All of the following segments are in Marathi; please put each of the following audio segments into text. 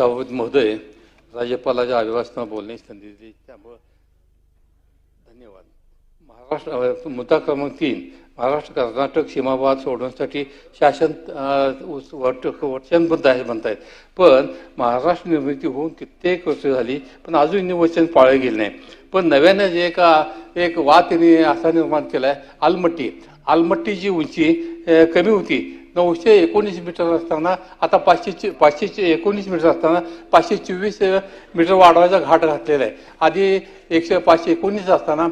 सभापती महोदय राज्यपालाच्या अभिभाषणावर बोलण्याची संधी दिली त्यामुळं धन्यवाद. महाराष्ट्र मुद्दा क्रमांक तीन. महाराष्ट्र कर्नाटक सीमावाद सोडवण्यासाठी शासन वट वचनबद्ध आहे म्हणतायत. पण महाराष्ट्र निर्मिती होऊन कित्येक वर्ष झाली पण अजूनही वचन पाळले गेले नाही. पण नव्यानं जे का एक वाद त्यांनी असा निर्माण केला आहे आलमट्टी. आलमट्टीची उंची कमी होती. नऊशे एकोणीस मीटर असताना आता पाचशे पाचशेचे पाचशे एकोणीस मीटर असताना पाचशे चोवीस मीटर वाढवायचा घाट घातलेला आहे. आधी एकशे पाचशे एकोणीस असताना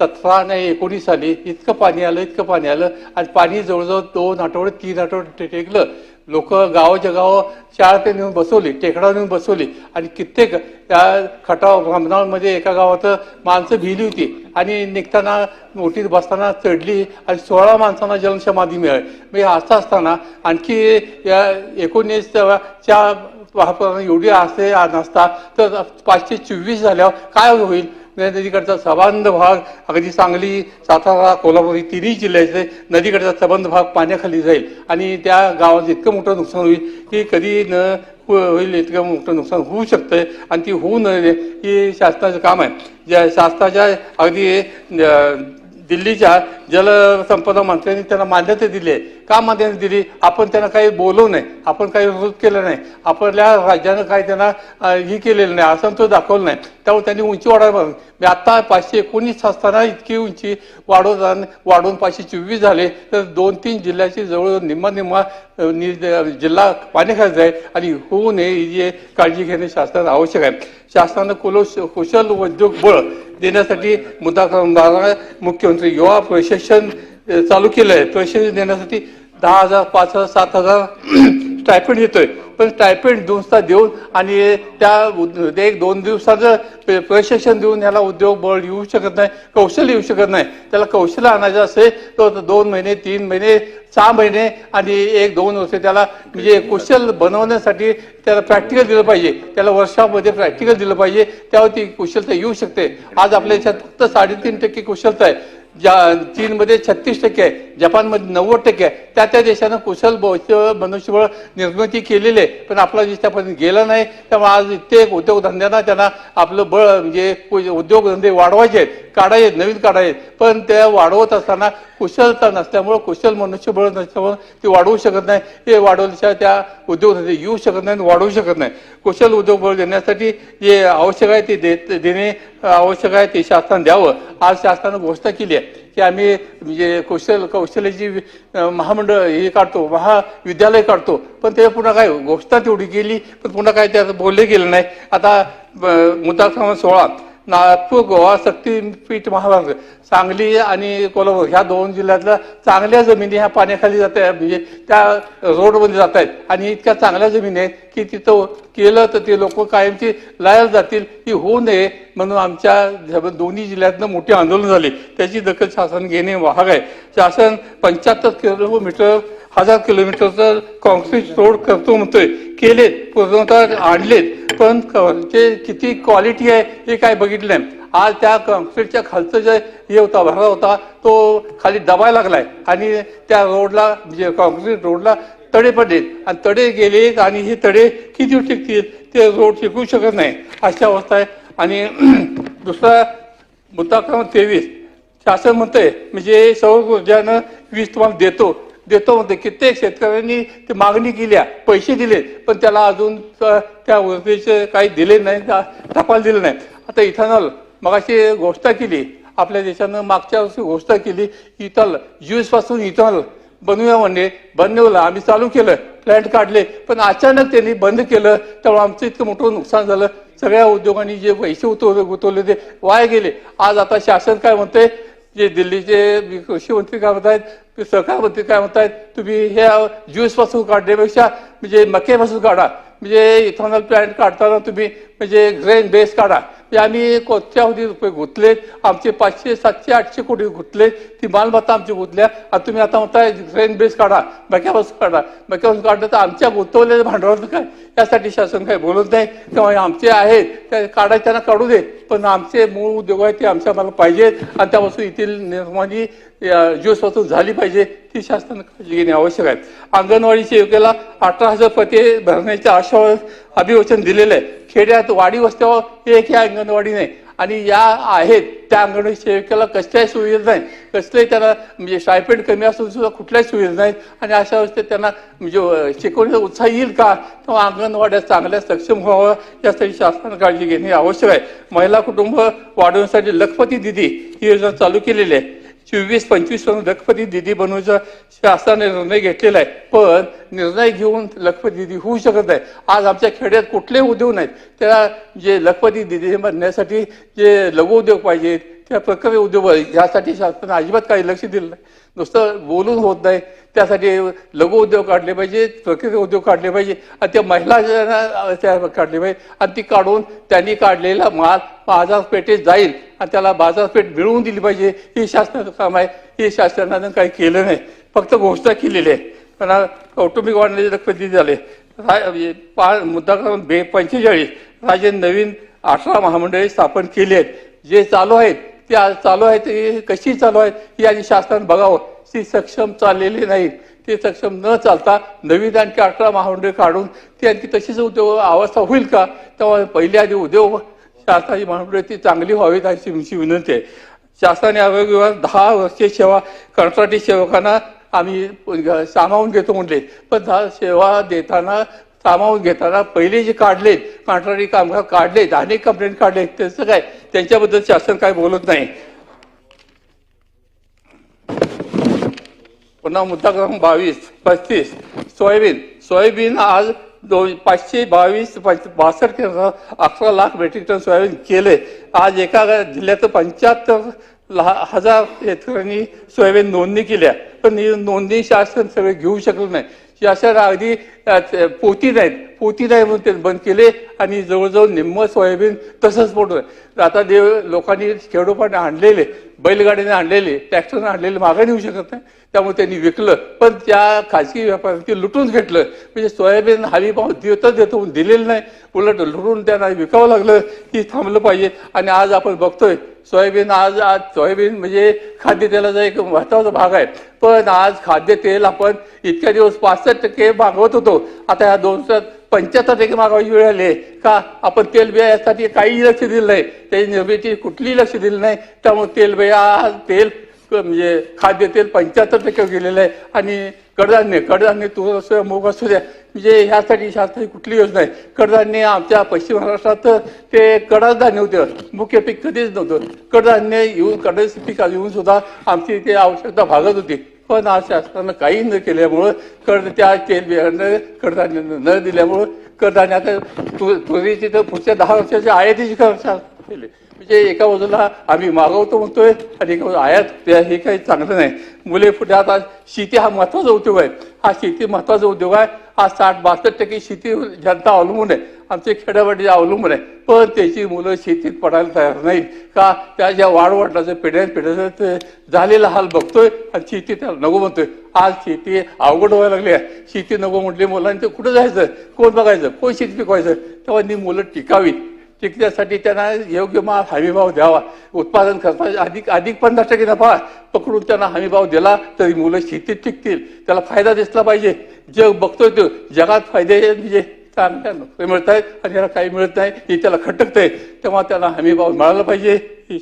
सतरा नाही एकोणीस साली इतकं पाणी आलं इतकं पाणी आलं. आणि पाणी जवळजवळ दोन आठवडे तीन आठवडे टेकलं. लोक गावाच्या गाव शाळा नेऊन बसवली टेकडा नेऊन बसवली. आणि कित्येक त्या खटाव ब्राह्मणामध्ये एका गावात माणसं भिली होती. आणि निघताना ओटीत बसताना चढली आणि सोळा माणसांना जलसमाधी मिळाली. म्हणजे असं असताना आणखी या एकोणीसच्या वापरानं एवढी असते नसता तर पाचशे चोवीस झाल्यावर काय होईल? नदीकडचा सबंध भाग अगदी सांगली सातारा कोल्हापूर ही तिन्ही जिल्ह्याचे नदीकडचा सबंध भाग पाण्याखाली जाईल. आणि त्या गावात इतकं मोठं नुकसान होईल की कधी न होईल इतकं मोठं नुकसान होऊ शकतंय आणि ती होऊ नये ही शासनाचं काम आहे. ज्या शासनाच्या अगदी दिल्लीच्या जलसंपदा मंत्र्यांनी त्यांना मान्यता दिली आहे. का मान्यता दिली? आपण त्यांना काही बोलवू नये. आपण काही विरोध केला नाही. आपल्या राज्यानं काही त्यांना हे केलेलं नाही. असंतोष दाखवलं नाही. त्यामुळे त्यांनी उंची वाढायला मी आता पाचशे एकोणीस असताना इतकी उंची वाढवत वाढवून पाचशे चोवीस झाले. तर दोन तीन जिल्ह्याची जवळजवळ निम्मा निम्मा नि- जिल्हा पाण्याखाली जाईल आणि होऊ नये ही काळजी घेणे शासनाला आवश्यक आहे. शासनानं कुलोश कुशल उद्योग बळ देण्यासाठी मुद्दा मुख्यमंत्री युवा परिषद सेशन चालू केलं आहे प्रशिक्षण देण्यासाठी दहा हजार पाच हजार सात हजार स्टायपेंड देतोय पण स्टायपेंड दोन तास देऊन आणि त्या एक दोन दिवसाचं प्रशिक्षण देऊन याला उद्योग बळ येऊ शकत नाही कौशल्य येऊ शकत नाही. त्याला कौशल्य आणायचं असेल तर दोन महिने तीन महिने सहा महिने आणि एक दोन वर्ष त्याला म्हणजे कुशल बनवण्यासाठी त्याला प्रॅक्टिकल दिलं पाहिजे. त्याला वर्षामध्ये प्रॅक्टिकल दिलं पाहिजे. त्यावर ती कुशलता येऊ शकते. आज आपल्या याच्यात फक्त साडेतीन टक्के कुशलता आहे. ज्या चीनमध्ये छत्तीस टक्के आहे जपानमध्ये नव्वद टक्के आहे. त्या त्या देशानं कुशल बहु- मनुष्यबळ निर्मिती केलेली आहे. पण आपला देश त्यापर्यंत गेला नाही. त्यामुळे आज इथे उद्योगधंद्यांना त्यांना आपलं बळ म्हणजे उद्योगधंदे वाढवायचे आहेत. काढायचे आहेत, नवीन काढायचे आहेत. पण त्या वाढवत असताना कुशलता नसल्यामुळं कुशल मनुष्यबळ नसल्यामुळं ते वाढवू शकत नाही. ते वाढवल्याशिवाय त्या उद्योगधंदे येऊ शकत नाही आणि वाढवू शकत नाही. कुशल उद्योगबळ देण्यासाठी जे आवश्यक आहे ते देत देणे आवश्यक आहे ते शासनाने द्यावं. आज शासनानं घोषणा केली आहे की आम्ही म्हणजे कौशल कौशल्याची महामंडळ हे काढतो महाविद्यालय काढतो पण ते पुन्हा काय घोषणा तेवढी केली पण पुन्हा काय त्यात बोलले गेलं नाही. आता ब- मुद्दा क्रमांक सोळा नागपूर गोवा शक्तीपीठ महाराष्ट्र सांगली आणि कोल्हापूर ह्या दोन जिल्ह्यातल्या चांगल्या जमिनी ह्या पाण्याखाली जात आहे म्हणजे त्या रोडमध्ये जात आहेत. आणि इतक्या चांगल्या जमिनी आहेत की तिथं केलं तर ते लोक कायमची लायल जातील. ही होऊ नये म्हणून आमच्या दोन्ही जिल्ह्यातनं मोठी आंदोलन झाले. त्याची दखल शासन घेणे वाहक आहे. शासन पंच्याहत्तर किलोमीटर हजार किलोमीटरचं कॉन्क्रीट रोड करतो म्हणतोय. केलेत पूर्णतः आणलेत. पण ते किती क्वालिटी आहे हे काय बघितलं नाही. आज त्या कॉन्क्रीटच्या खालचं जे हे होता भरा होता तो खाली दबाय लागलाय. आणि त्या रोडला म्हणजे कॉन्क्रीट रोडला तडे पडलेत. आणि तडे गेलेत आणि हे तडे किती टिकतील ते रोड टिकू शकत नाही. अशी अवस्था आहे. आणि दुसरा मुद्दा क्रमांक तेवीस. शासन म्हणतंय म्हणजे सौर ऊर्जानं वीज तुम्हाला देतो. देतो म्हणते. कित्येक शेतकऱ्यांनी ते मागणी केल्या पैसे दिले पण त्याला अजून त्या योजनेचे काही दिले नाही टपाल दिले नाही. आता इथानॉल मगाशी घोषणा केली आपल्या देशानं मागच्या वर्षी घोषणा केली इथॉल ज्यूसपासून इथनॉल इथॉल बनवूया म्हणणे बनवलं आम्ही चालू केलं प्लॅन्ट काढले पण अचानक त्यांनी बंद केलं त्यामुळे आमचं इतकं मोठं नुकसान झालं. सगळ्या उद्योगांनी जे पैसे उतरवले गुतवले ते वाया गेले. आज आता शासन काय म्हणते जे दिल्लीचे कृषी मंत्री काय म्हणतायत सहकार मंत्री काय म्हणतायत तुम्ही ह्या ज्यूसपासून काढण्यापेक्षा म्हणजे मक्यापासून काढा. म्हणजे इथॉनॉल प्लॅन्ट काढताना तुम्ही म्हणजे ग्रेन बेस काढा. यांनी कोट्यावधी रुपये गुंतले? आमचे पाचशे सातशे आठशे कोटी गुंतले. ती मालमत्ता आमची गुंतल्या. आता तुम्ही आता म्हणताय ग्रेन बेस काढा बॅक्यापासून काढा. बॅक्यापासून काढलं तर आमच्या गुंतवलेल्या भांडवल काय? यासाठी शासन काही बोलत नाही. त्यामुळे आमचे आहेत त्या काढाय त्यांना काढू दे. पण आमचे मूळ उद्योग आहेत ते आमच्या मला पाहिजेत. आणि त्यापासून येथील निर्माणी या झाली पाहिजे. ती शासनानं काळजी घेणे आवश्यक आहे. अंगणवाडी सेविकेला अठरा हजार पते भरण्याच्या आशावर अभिवचन दिलेलं आहे. खेड्यात वाडी वस्त्यावर एक या अंगणवाडी नाही. आणि या आहेत त्या अंगणवाडी सेविकेला कसल्याही सुविधा नाही. कसल्याही त्यांना म्हणजे स्टायपेंड कमी असून सुद्धा कुठल्याही सुविधा नाहीत. आणि अशा अवस्थेत त्यांना म्हणजे शिकवण्याचा उत्साह येईल का? तेव्हा अंगणवाड्या चांगल्या सक्षम व्हावं यासाठी शासनानं काळजी घेणे आवश्यक आहे. महिला कुटुंब वाढवण्यासाठी लखपती दिदी ही योजना चालू केलेली आहे. चोवीस पंचवीस लखपती दिदी बनवायचा शासनाने निर्णय घेतलेला आहे. पण निर्णय घेऊन लखपती दिदी होऊ शकत नाही. आज आमच्या खेड्यात कुठलेही उद्योग नाहीत. त्या जे लखपती दिदी बनण्यासाठी जे लघु उद्योग पाहिजेत त्या प्रकारे उद्योग यासाठी शासनाने अजिबात काही लक्ष दिलं नाही. नुसतं बोलून होत नाही. त्यासाठी लघु उद्योग काढले पाहिजे प्रक्रिया उद्योग काढले पाहिजे आणि त्या महिला त्या काढले पाहिजे आणि ती काढून त्यांनी काढलेला माल बाजारपेठेत जाईल आणि त्याला बाजारपेठ मिळवून दिली पाहिजे. हे शासनाचं काम आहे. हे शासनानं काही केलं नाही. फक्त घोषणा केलेली आहे. पण कौटुंबिक वाढण्याचे लखपती झाले? रा- म्हणजे पा मुद्दा क्रमांक बे पंचेचाळीस. राज्य नवीन अठरा महामंडळे स्थापन केली आहेत. जे चालू आहेत ते आज चालू आहे ते कशी चालू आहेत ही आधी शासनानं बघावं. ती सक्षम चाललेली नाहीत. ते सक्षम न चालता नवीन आणखी अठरा महामंडळ काढून ती आणखी तशीच उद्योग अवस्था होईल का? तेव्हा पहिल्या आधी उद्योग शासनाची महामंडळ ती चांगली व्हावीत अशी तुमची विनंती आहे. शासनाने आरोग्य विभाग दहा वर्षे सेवा कंत्राटी सेवकांना आम्ही सामावून घेतो म्हणले. पण दहा सेवा देताना सामावून घेताना पहिले जे काढलेत कंत्राटी कामगार काढलेत अनेक कंप्लेंट काढले त्यांचं काय? त्यांच्याबद्दल शासन काय बोलत नाही. पुन्हा मुद्दा क्रमांक बावीस पस्तीस. सोयाबीन. सोयाबीन आज दोन पाचशे बावीस बासष्ट केंद्र अकरा लाख मेट्रिक टन सोयाबीन केले आज एका जिल्ह्यात पंच्याहत्तर ला- हजार शेतकऱ्यांनी सोयाबीन नोंदणी केल्या. पण नोंदणी शासन सगळे घेऊ शकलं नाही. शासन अगदी पोती नाहीत. पोती नाही म्हणून ते बंद केले आणि जवळजवळ निम्म सोयाबीन तसंच पडतं आता देव लोकांनी खेडोपाने आणलेले. बैलगाडीने आणलेले ट्रॅक्टरने आणलेले मागे नेऊ शकत नाही. त्यामुळे त्यांनी विकलं. पण त्या खाजगी व्यापाऱ्यांनी ते लुटून घेतलं. म्हणजे सोयाबीन हवी भाव देतच देतो म्हणून दिलेलं नाही. उलट लुटून त्यांना विकावं लागलं. की थांबलं पाहिजे. आणि आज आपण बघतोय सोयाबीन आज आज सोयाबीन म्हणजे खाद्यतेलाचा एक महत्त्वाचा भाग आहे. पण आज खाद्यतेल आपण इतक्या दिवस पासष्ट टक्के मागवत होतो. आता ह्या दोन पंच्याहत्तर टक्के मागावी वेळ आली. आहे. का? आपण तेलबियासाठी यासाठी काही लक्ष दिलं नाही. त्याची निर्मिती कुठलीही लक्ष दिलं नाही. त्यामुळे तेल बिया तेल म्हणजे खाद्यतेल पंच्याहत्तर टक्के गेलेलं आहे. आणि कडधान्य कडधान्य तूर असू द्या मूग असू द्या म्हणजे ह्यासाठी शासनाची कुठली योजना आहे कडधान्य आमच्या पश्चिम महाराष्ट्रात ते कडधान्य होतं. मुख्य पीक कधीच नव्हतं. कडधान्य येऊन कडाचं पीक येऊन सुद्धा आमची इथे आवश्यकता भागत होती. पण आज शासनानं काही न केल्यामुळं कड त्या तेल कडधान्य न दिल्यामुळं कडधान्य आता तु तुरीची तर पुढच्या दहा वर्षाच्या आयातीची केली म्हणजे एका बाजूला आम्ही मागवतो म्हणतोय आणि एका बाजूला आयात हे काही चांगलं नाही. मुले पुढे आता शेती हा महत्त्वाचा उद्योग आहे. हा शेती महत्त्वाचा उद्योग आहे. हा साठ बासष्ट टक्के शेती जनता अवलंबून आहे. आमचे खेड्यापाडी अवलंबून आहे पण त्याची मुलं शेतीत पडायला तयार नाहीत. का त्या ज्या वाढवटाचं पिढ्यान पिढ्याचं ते झालेला हाल बघतोय आणि शेती त्याला नको म्हणतोय. आज शेती अवघड व्हायला लागली आहे. शेती नको म्हटली मुलांनी ते कुठं जायचं? कोण बघायचं? कोण शेती पिकवायचं? तेव्हा ती मुलं टिकावीत. टिकण्यासाठी त्यांना योग्य माल हमीभाव द्यावा. उत्पादन खर्चाचा अधिक अधिक पन्नास टक्के नफा पकडून त्यांना हमीभाव दिला तरी मुलं शेतीत टिकतील. त्याला फायदा दिसला पाहिजे. जग बघतोय तो जगात फायदे म्हणजे चांगल्या नोकरी मिळत आहेत आणि याला काही मिळत नाही हे त्याला खटकतंय. तेव्हा त्याला हमीभाव मिळाला पाहिजे. ही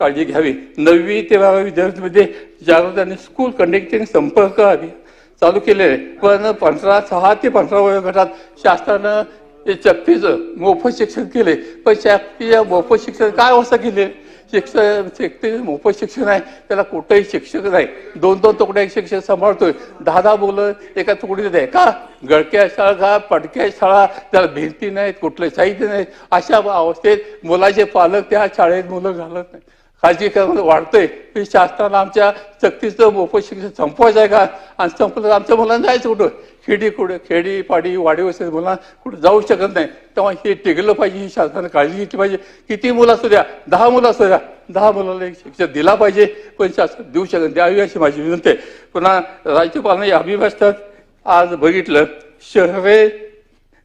काळजी घ्यावी. नववी ते बारावी विद्यार्थ्यांमध्ये जागृती स्कूल कनेक्टिंग संपर्क अभियान चालू केलेले आहे. पण पंधरा सहा ते पंधरा वयोगटात शासनानं हे मोफत शिक्षण केले पण सक्तीच्या मोफत शिक्षण काय अवस्था केली शिक्षक शिक्षण सक्ती मोफत शिक्षण आहे. त्याला कुठंही शिक्षक नाही. दोन दोन तुकड्या शिक्षक सांभाळतोय. दहा दहा मुलं एका तुकडीत आहे का? गळक्या शाळा का पडक्या शाळा त्याला भिंती नाहीत कुठलं साहित्य नाही अशा अवस्थेत मुलाचे पालक त्या शाळेत मुलं घालत नाही खाजगीकरण वाढतंय. हे शासनाला आमच्या सक्तीचं मोफत शिक्षण संपवायचं आहे का? आणि संपलं तर आमच्या मुलांना जायचं कुठं? खेडी कुठं? खेडी पाडी वाडी वस्ती मुलांना कुठं जाऊ शकत नाही. तेव्हा हे टिकलं पाहिजे ही शासनानं काळजी घेतली पाहिजे. किती मुलं असू द्या दहा मुलं असू द्या दहा मुलाला एक शिक्षण दिला पाहिजे पण शासन देऊ शकत द्यावी अशी माझी विनंती आहे. पुन्हा राज्यपालांनी अभिभाषणात आज बघितलं शहरे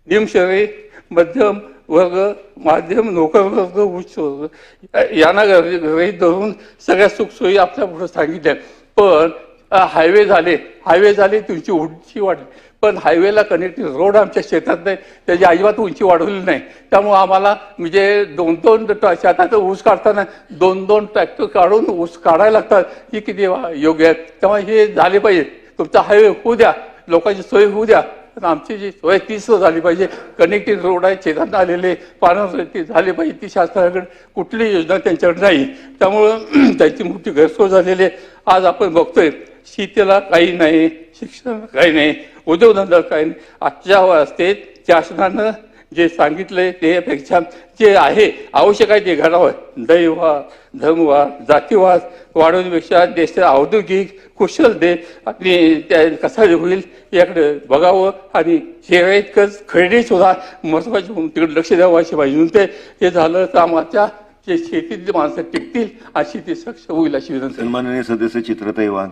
निमशहरे मध्यम वर्ग माध्यम नोकर वर्ग उच्च वर्ग यांना गृहित धरून सगळ्या सुखसोयी आपल्या पुढे सांगितल्या. पण हायवे झाले. हायवे झाले तुमची उंची वाढली. पण हायवेला कनेक्टिव्ह रोड आमच्या शेतात नाही. त्याची अजिबात उंची वाढवली नाही. त्यामुळे आम्हाला म्हणजे दोन दोन शेतात ऊस काढताना दोन दोन ट्रॅक्टर काढून ऊस काढायला लागतात. ही किती वा- योग्य आहे त्यामुळे हे झाले पाहिजे. तुमचा हायवे होऊ द्या. लोकांची सोय होऊ द्या. आणि आमची जी सोय तीच झाली पाहिजे. कनेक्टिव्ह रोड आहे छेदांना आलेले पाण्यावर ते झाले पाहिजे. ती शासनाकडे कुठलीही योजना त्यांच्याकडे नाही. त्यामुळं त्यांची मोठी गैरसोय झालेली आहे. आज आपण बघतोय शेतीला काही नाही शिक्षणाला काही नाही उद्योगधंदा काही नाही. आजच्या असते शासनानं जे सांगितले त्यापेक्षा जे आहे आवश्यक आहे ते घडावं दैववाद धर्मवाद जातीवाद वाढवण्यापेक्षा देशाच्या औद्योगिक कुशल दे आणि त्या कसा होईल याकडे बघावं आणि हे इतकंच खरेडी सुद्धा महत्वाची तिकडे लक्ष द्यावं अशी पाहिजे म्हणते ते हे झालं तर आमच्या जे शेतीतली माणसं टिकतील अशी ती सक्षम होईल अशी विनंती सन्माननीय सदस्य चित्रताई वाघ.